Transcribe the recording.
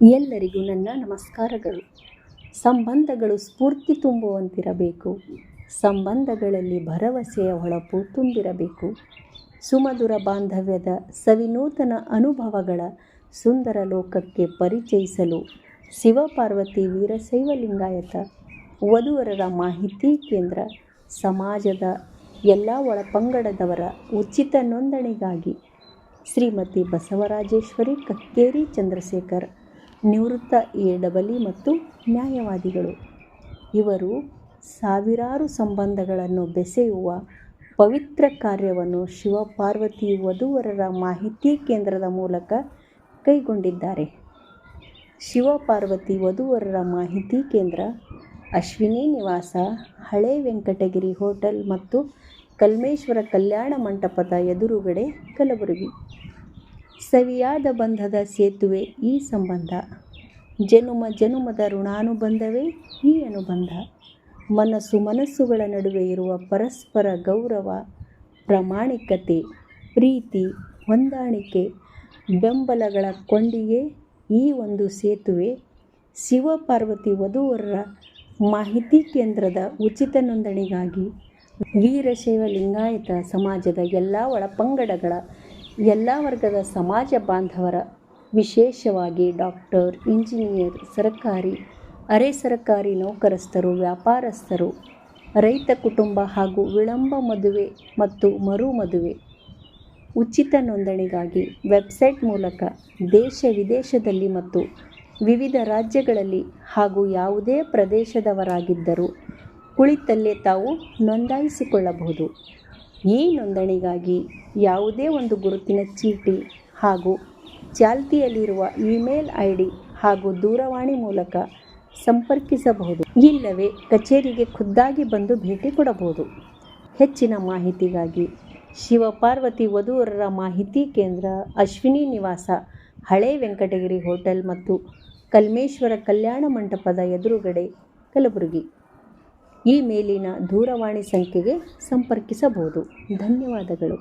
ಎಲ್ಲರಿಗೂ ನನ್ನ ನಮಸ್ಕಾರಗಳು. ಸಂಬಂಧಗಳು ಸ್ಫೂರ್ತಿ ತುಂಬುವಂತಿರಬೇಕು. ಸಂಬಂಧಗಳಲ್ಲಿ ಭರವಸೆಯ ಹೊಳಪು ತುಂಬಿರಬೇಕು. ಸುಮಧುರ ಬಾಂಧವ್ಯದ ಸವಿನೂತನ ಅನುಭವಗಳ ಸುಂದರ ಲೋಕಕ್ಕೆ ಪರಿಚಯಿಸಲು ಶಿವಪಾರ್ವತಿ ವೀರಶೈವ ಲಿಂಗಾಯತ, ವಧುವರರ ಮಾಹಿತಿ ಕೇಂದ್ರ, ಸಮಾಜದ ಎಲ್ಲ ಒಳಪಂಗಡದವರ ಉಚಿತ ನೋಂದಣಿಗಾಗಿ ಶ್ರೀಮತಿ ಬಸವರಾಜೇಶ್ವರಿ ಕಕ್ಕೇರಿ ಚಂದ್ರಶೇಖರ್ ನಿವೃತ್ತ ಎ ಮತ್ತು ನ್ಯಾಯವಾದಿಗಳು. ಇವರು ಸಾವಿರಾರು ಸಂಬಂಧಗಳನ್ನು ಬೆಸೆಯುವ ಪವಿತ್ರ ಕಾರ್ಯವನ್ನು ಶಿವಪಾರ್ವತಿ ವಧುವರರ ಮಾಹಿತಿ ಕೇಂದ್ರದ ಮೂಲಕ ಕೈಗೊಂಡಿದ್ದಾರೆ. ಶಿವಪಾರ್ವತಿ ವಧುವರರ ಮಾಹಿತಿ ಕೇಂದ್ರ ಅಶ್ವಿನಿ ನಿವಾಸ, ಹಳೆ ವೆಂಕಟಗಿರಿ ಹೋಟೆಲ್ ಮತ್ತು ಕಲ್ಮೇಶ್ವರ ಕಲ್ಯಾಣ ಮಂಟಪದ ಎದುರುಗಡೆ ಕಲಬುರಗಿ. ಸವಿಯಾದ ಬಂಧದ ಸೇತುವೆ ಈ ಸಂಬಂಧ. ಜನುಮ ಜನುಮದ ಋಣಾನುಬಂಧವೇ ಈ ಅನುಬಂಧ. ಮನಸ್ಸು ಮನಸ್ಸುಗಳ ನಡುವೆ ಇರುವ ಪರಸ್ಪರ ಗೌರವ, ಪ್ರಾಮಾಣಿಕತೆ, ಪ್ರೀತಿ, ಹೊಂದಾಣಿಕೆ, ಬೆಂಬಲಗಳ ಕೊಂಡಿಯೇ ಈ ಒಂದು ಸೇತುವೆ. ಶಿವಪಾರ್ವತಿ ವಧುವರರ ಮಾಹಿತಿ ಕೇಂದ್ರದ ಉಚಿತ ನೋಂದಣಿಗಾಗಿ ವೀರಶೈವ ಲಿಂಗಾಯತ ಸಮಾಜದ ಎಲ್ಲ ಒಳಪಂಗಡಗಳ ಎಲ್ಲ ವರ್ಗದ ಸಮಾಜ ಬಾಂಧವರ, ವಿಶೇಷವಾಗಿ ಡಾಕ್ಟರ್, ಇಂಜಿನಿಯರ್, ಸರ್ಕಾರಿ, ಅರೆ ಸರ್ಕಾರಿ ನೌಕರಸ್ಥರು, ವ್ಯಾಪಾರಸ್ಥರು, ರೈತ ಕುಟುಂಬ ಹಾಗೂ ವಿಳಂಬ ಮದುವೆ ಮತ್ತು ಮರು ಮದುವೆ. ಉಚಿತ ನೋಂದಣಿಗಾಗಿ ವೆಬ್ಸೈಟ್ ಮೂಲಕ ದೇಶ ವಿದೇಶದಲ್ಲಿ ಮತ್ತು ವಿವಿಧ ರಾಜ್ಯಗಳಲ್ಲಿ ಹಾಗೂ ಯಾವುದೇ ಪ್ರದೇಶದವರಾಗಿದ್ದರೂ ಕುಳಿತಲ್ಲೇ ತಾವು ನೋಂದಾಯಿಸಿಕೊಳ್ಳಬಹುದು. ಈ ನೋಂದಣಿಗಾಗಿ ಯಾವುದೇ ಒಂದು ಗುರುತಿನ ಚೀಟಿ ಹಾಗೂ ಚಾಲ್ತಿಯಲ್ಲಿರುವ ಇಮೇಲ್ ಐ ಡಿ ಹಾಗೂ ದೂರವಾಣಿ ಮೂಲಕ ಸಂಪರ್ಕಿಸಬಹುದು. ಇಲ್ಲವೇ ಕಚೇರಿಗೆ ಖುದ್ದಾಗಿ ಬಂದು ಭೇಟಿ ಕೊಡಬಹುದು. ಹೆಚ್ಚಿನ ಮಾಹಿತಿಗಾಗಿ ಶಿವಪಾರ್ವತಿ ವಧುವರರ ಮಾಹಿತಿ ಕೇಂದ್ರ ಅಶ್ವಿನಿ ನಿವಾಸ, ಹಳೆ ವೆಂಕಟಗಿರಿ ಹೋಟೆಲ್ ಮತ್ತು ಕಲ್ಮೇಶ್ವರ ಕಲ್ಯಾಣ ಮಂಟಪದ ಎದುರುಗಡೆ ಕಲಬುರಗಿ. ಈ ಮೇಲಿನ ದೂರವಾಣಿ ಸಂಖ್ಯೆಗೆ ಸಂಪರ್ಕಿಸಬಹುದು. ಧನ್ಯವಾದಗಳು.